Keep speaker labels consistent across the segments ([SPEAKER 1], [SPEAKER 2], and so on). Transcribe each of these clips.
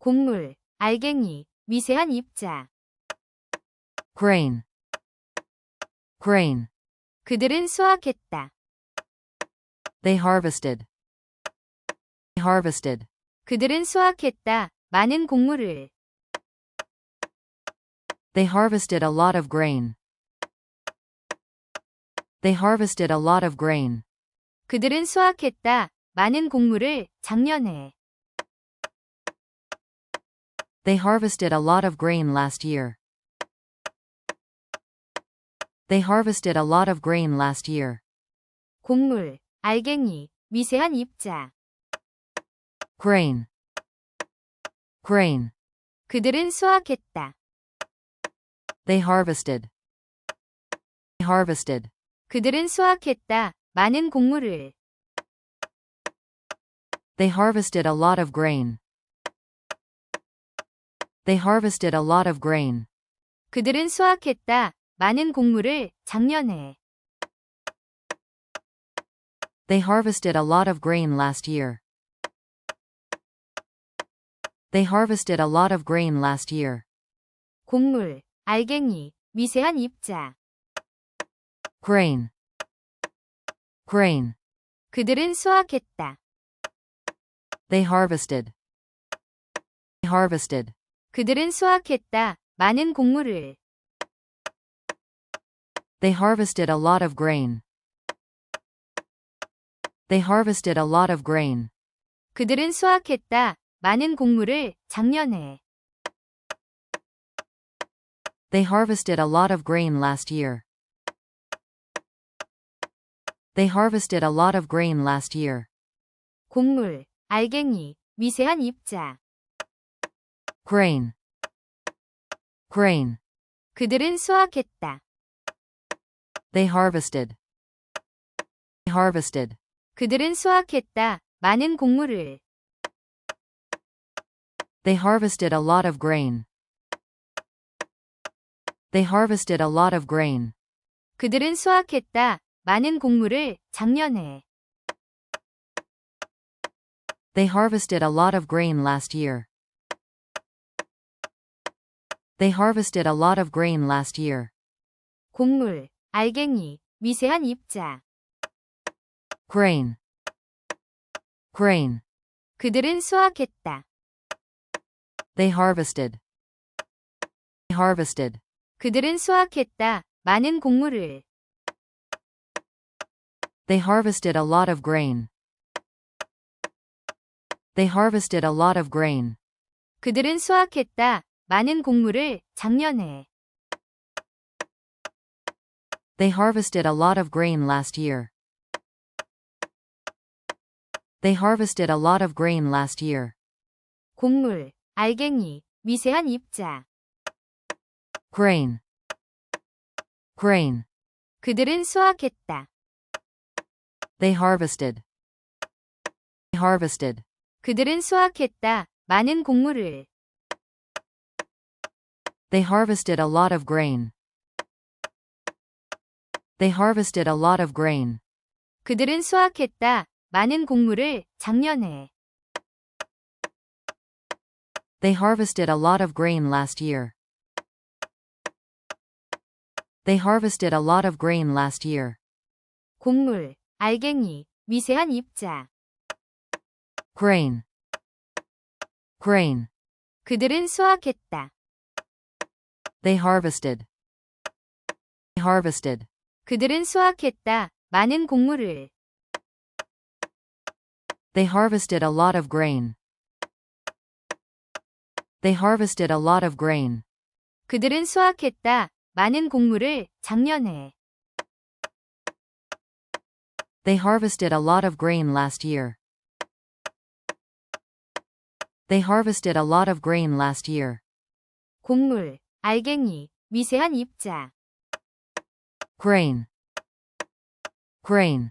[SPEAKER 1] 곡물, 알갱이, 미세한 입자.
[SPEAKER 2] grain, grain.
[SPEAKER 1] 그들은 수확했다.
[SPEAKER 2] They harvested, harvested.
[SPEAKER 1] 그들은 수확했다. 많은 곡물을.
[SPEAKER 2] They harvested a lot of grain. They harvested a lot of grain.
[SPEAKER 1] 그들은 수확했다. 많은 곡물을 작년에.
[SPEAKER 2] They harvested a lot of grain last year. They harvested a lot of grain last year.
[SPEAKER 1] 곡물, 알갱이, 미세한 입자.
[SPEAKER 2] Grain, grain.
[SPEAKER 1] 그들은 수확했다.
[SPEAKER 2] They harvested. They harvested.
[SPEAKER 1] 그들은 수확했다. 많은 곡물을.
[SPEAKER 2] They harvested a lot of grain. They harvested a lot of grain.
[SPEAKER 1] 그들은 수확했다. 많은 곡물을 작년에.
[SPEAKER 2] They harvested a lot of grain last year. They harvested a lot of grain last year.
[SPEAKER 1] 곡물, 알갱이, 미세한 입자.
[SPEAKER 2] Grain, grain.
[SPEAKER 1] 그들은 수확했다.
[SPEAKER 2] They harvested. They harvested.
[SPEAKER 1] 그들은 수확했다. 많은 곡물을.
[SPEAKER 2] They harvested a lot of grain. They harvested a lot of grain.
[SPEAKER 1] 그들은 수확했다. 많은 곡물을 작년에.
[SPEAKER 2] They harvested a lot of grain last year. They harvested a lot of grain last year.
[SPEAKER 1] 곡물, 알갱이, 미세한 입자.
[SPEAKER 2] Grain, grain.
[SPEAKER 1] 그들은 수확했다.
[SPEAKER 2] They harvested. They harvested.
[SPEAKER 1] 그들은 수확했다. 많은 곡물을.
[SPEAKER 2] They harvested a lot of grain. They harvested a lot of grain.
[SPEAKER 1] 그들은 수확했다. 많은 곡물을 작년에.
[SPEAKER 2] They harvested a lot of grain last year. They harvested a lot of grain last year.
[SPEAKER 1] 곡물, 알갱이, 미세한 입자.
[SPEAKER 2] Grain, grain.
[SPEAKER 1] 그들은 수확했다.
[SPEAKER 2] They harvested. They harvested.
[SPEAKER 1] 그들은 수확했다. 많은 곡물을.
[SPEAKER 2] They harvested a lot of grain. They harvested a lot of grain.
[SPEAKER 1] 그들은 수확했다. 많은 곡물을 작년에.
[SPEAKER 2] They harvested a lot of grain last year. They harvested a lot of grain last year.
[SPEAKER 1] 곡물, 알갱이, 미세한 입자.
[SPEAKER 2] Grain, grain.
[SPEAKER 1] 그들은 수확했다.
[SPEAKER 2] They harvested. They harvested.
[SPEAKER 1] 그들은 수확했다. 많은 곡물을.
[SPEAKER 2] They harvested a lot of grain. They harvested a lot of grain.
[SPEAKER 1] 그들은 수확했다. 많은 곡물을 작년에.
[SPEAKER 2] They harvested a lot of grain last year. They harvested a lot of grain last year.
[SPEAKER 1] 곡물, 알갱이, 미세한 입자.
[SPEAKER 2] Grain, grain.
[SPEAKER 1] 그들은 수확했다.
[SPEAKER 2] They harvested. They harvested.
[SPEAKER 1] 그들은 수확했다. 많은 곡물을.
[SPEAKER 2] They harvested a lot of grain. They harvested a lot of grain.
[SPEAKER 1] 그들은 수확했다. 많은 곡물을 작년에.
[SPEAKER 2] They harvested a lot of grain last year. They harvested a lot of grain last year.
[SPEAKER 1] 곡물, 알갱이, 미세한 입자.
[SPEAKER 2] Grain, grain.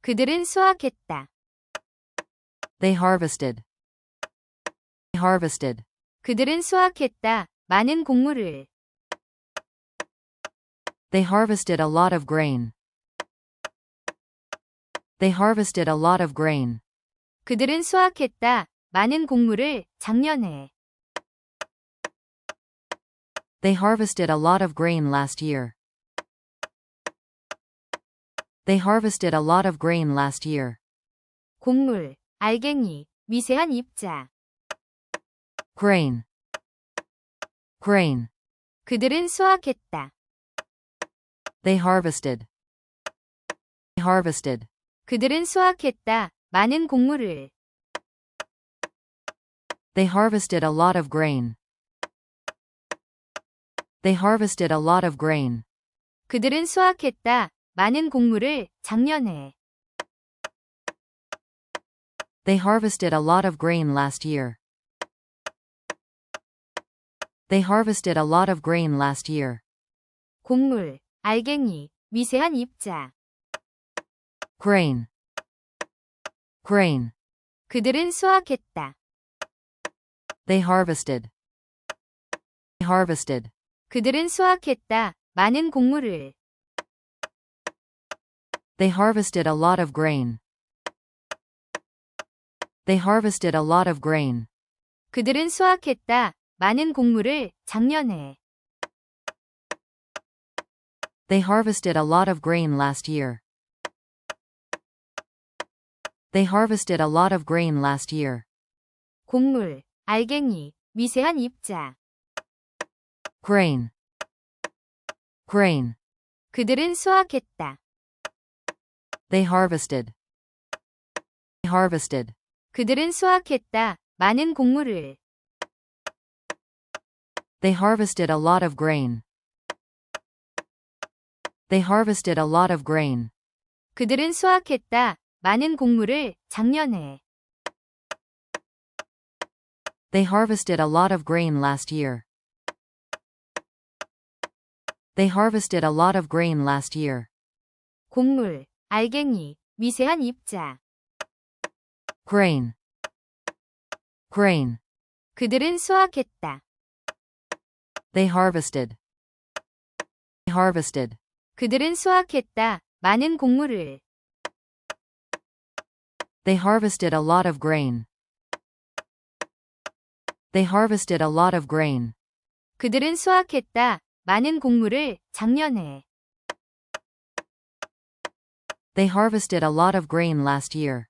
[SPEAKER 1] 그들은 수확했다.
[SPEAKER 2] They harvested. They harvested.
[SPEAKER 1] 그들은 수확했다. 많은 곡물을.
[SPEAKER 2] They harvested a lot of grain. They harvested a lot of grain.
[SPEAKER 1] 그들은 수확했다. 많은 곡물을 작년에.
[SPEAKER 2] They harvested a lot of grain last year. They harvested a lot of grain last year.
[SPEAKER 1] 곡물, 알갱이, 미세한 입자.
[SPEAKER 2] Grain. Grain.
[SPEAKER 1] 그들은 수확했다.
[SPEAKER 2] They harvested. They harvested.
[SPEAKER 1] 그들은 수확했다. 많은 곡물을.
[SPEAKER 2] They harvested a lot of grain. They harvested a lot of grain.
[SPEAKER 1] 그들은 수확했다. 많은 곡물을 작년에.
[SPEAKER 2] They harvested a lot of grain last year. They harvested a lot of grain last year.
[SPEAKER 1] 곡물, 알갱이, 미세한 입자.
[SPEAKER 2] Grain. Grain.
[SPEAKER 1] 그들은 수확했다.
[SPEAKER 2] They harvested. They harvested.
[SPEAKER 1] 그들은 수확했다. 많은 곡물을.
[SPEAKER 2] They harvested a lot of grain. They harvested a lot of grain.
[SPEAKER 1] 그들은 수확했다. 많은 곡물을 작년에.
[SPEAKER 2] They harvested a lot of grain last year. They harvested a lot of grain last year.
[SPEAKER 1] 곡물, 알갱이, 미세한 입자.
[SPEAKER 2] Grain. Grain.
[SPEAKER 1] 그들은 수확했다.
[SPEAKER 2] They harvested. They harvested.
[SPEAKER 1] 그들은 수확했다. 많은 곡물을.
[SPEAKER 2] They harvested a lot of grain. They harvested a lot of grain.
[SPEAKER 1] 그들은 수확했다. 많은 곡물을 작년에.
[SPEAKER 2] They harvested a lot of grain last year. They harvested a lot of grain last year.
[SPEAKER 1] 곡물, 알갱이, 미세한 입자.
[SPEAKER 2] Grain. Grain.
[SPEAKER 1] 그들은 수확했다.
[SPEAKER 2] They harvested. They harvested.
[SPEAKER 1] 그들은 수확했다. 많은 곡물을.
[SPEAKER 2] They harvested a lot of grain. They harvested a lot of grain.
[SPEAKER 1] 그들은 수확했다. 많은 곡물을 작년에.
[SPEAKER 2] They harvested a lot of grain last year.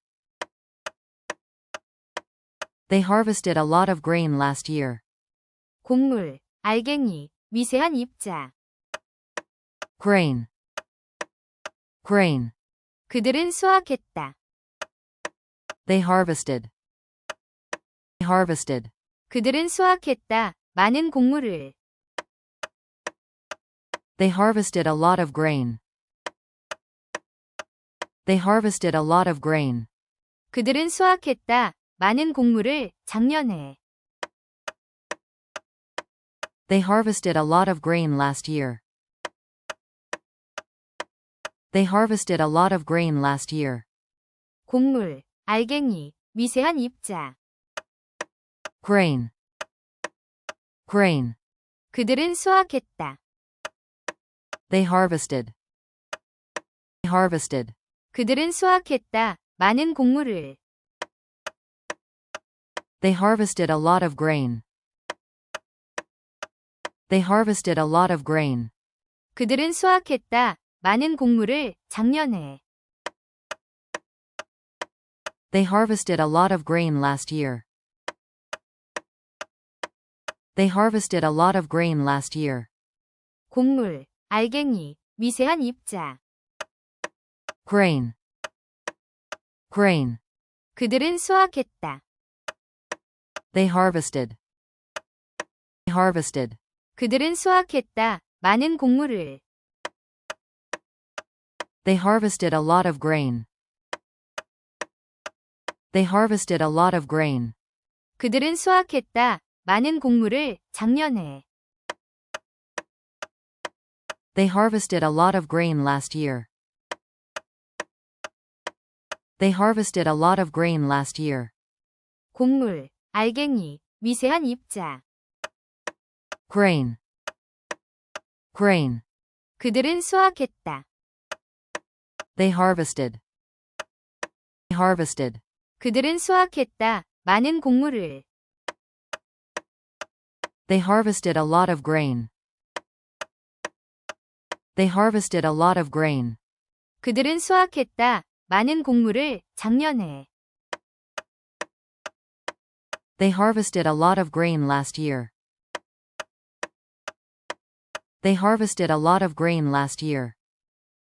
[SPEAKER 2] They harvested a lot of grain last year.
[SPEAKER 1] 곡물, 알갱이, 미세한 입자.
[SPEAKER 2] Grain. Grain.
[SPEAKER 1] 그들은 수확했다.
[SPEAKER 2] They harvested. They harvested.
[SPEAKER 1] 그들은 수확했다. 많은 곡물을.
[SPEAKER 2] They harvested a lot of grain. They harvested a lot of grain.
[SPEAKER 1] 그들은 수확했다. 많은 곡물을 작년에.
[SPEAKER 2] They harvested a lot of grain last year. They harvested a lot of grain last year.
[SPEAKER 1] 곡물, 알갱이, 미세한 입자.
[SPEAKER 2] Grain. Grain.
[SPEAKER 1] 그들은 수확했다.
[SPEAKER 2] They harvested. They harvested.
[SPEAKER 1] 그들은 수확했다. 많은 곡물을.
[SPEAKER 2] They harvested a lot of grain. They harvested a lot of grain.
[SPEAKER 1] 그들은 수확했다. 많은 곡물을 작년에.
[SPEAKER 2] They harvested a lot of grain last year. They harvested a lot of grain last year.
[SPEAKER 1] 곡물, 알갱이, 미세한 입자.
[SPEAKER 2] Grain. Grain.
[SPEAKER 1] 그들은 수확했다.
[SPEAKER 2] They harvested. They harvested.
[SPEAKER 1] 그들은 수확했다. 많은 곡물을.
[SPEAKER 2] They harvested a lot of grain. They harvested a lot of grain.
[SPEAKER 1] 그들은 수확했다. 많은 곡물을 작년에.
[SPEAKER 2] They harvested a lot of grain last year. They harvested a lot of grain last year.
[SPEAKER 1] 곡물, 알갱이, 미세한 입자.
[SPEAKER 2] Grain. Grain.
[SPEAKER 1] 그들은 수확했다.
[SPEAKER 2] They harvested. They harvested.
[SPEAKER 1] 그들은 수확했다. 많은 곡물을.
[SPEAKER 2] They harvested a lot of grain. They harvested a lot of grain.
[SPEAKER 1] 그들은 수확했다. 많은 곡물을 작년에.
[SPEAKER 2] They harvested a lot of grain last year. They harvested a lot of grain last year.